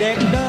เด็กเด้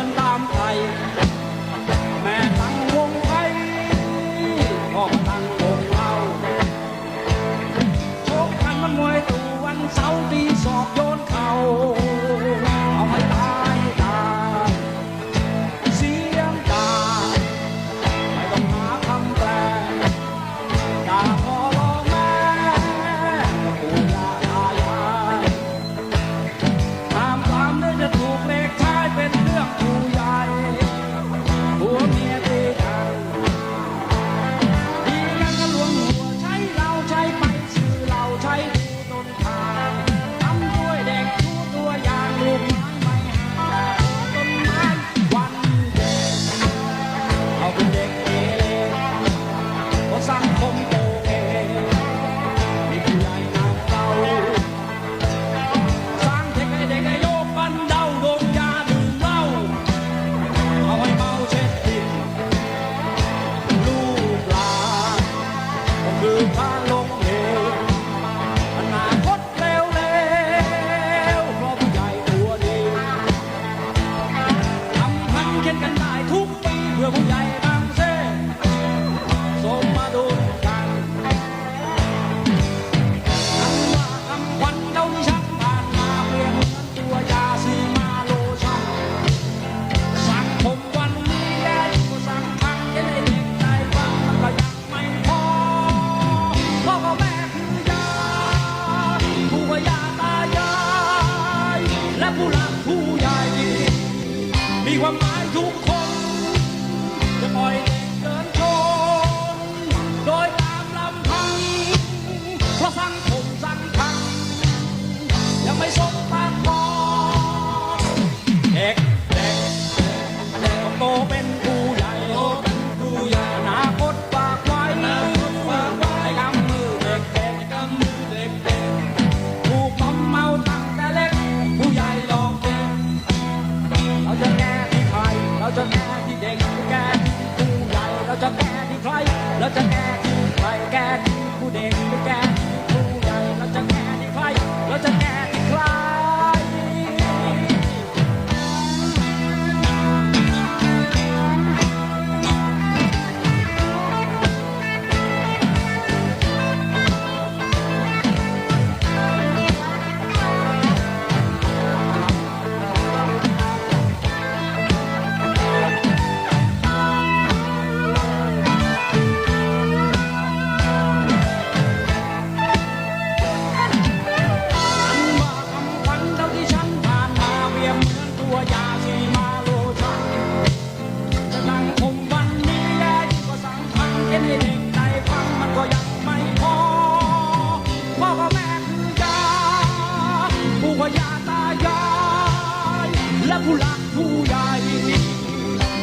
ผู้หลักผู้ใหญ่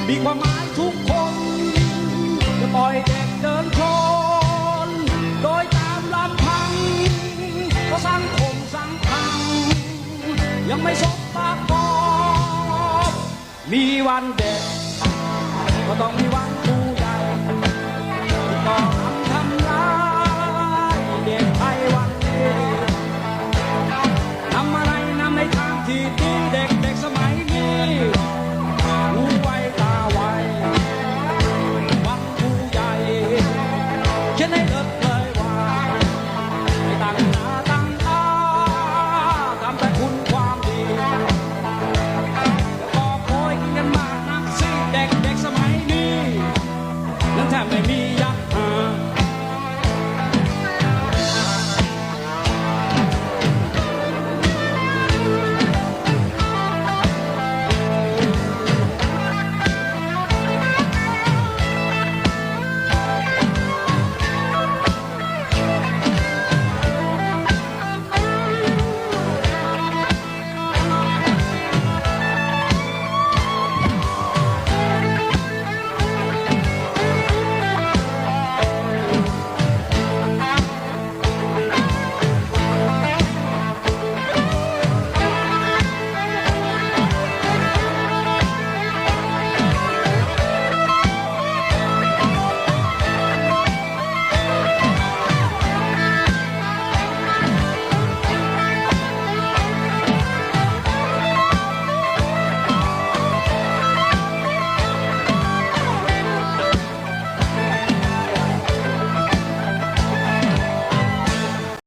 มีความหมายทุกคน จะปล่อยเด็กเดินคนโดยตามลำพังเพสังคมสังคัยังไม่สมปากกอมีวันเด็กก็ต้องมีวัน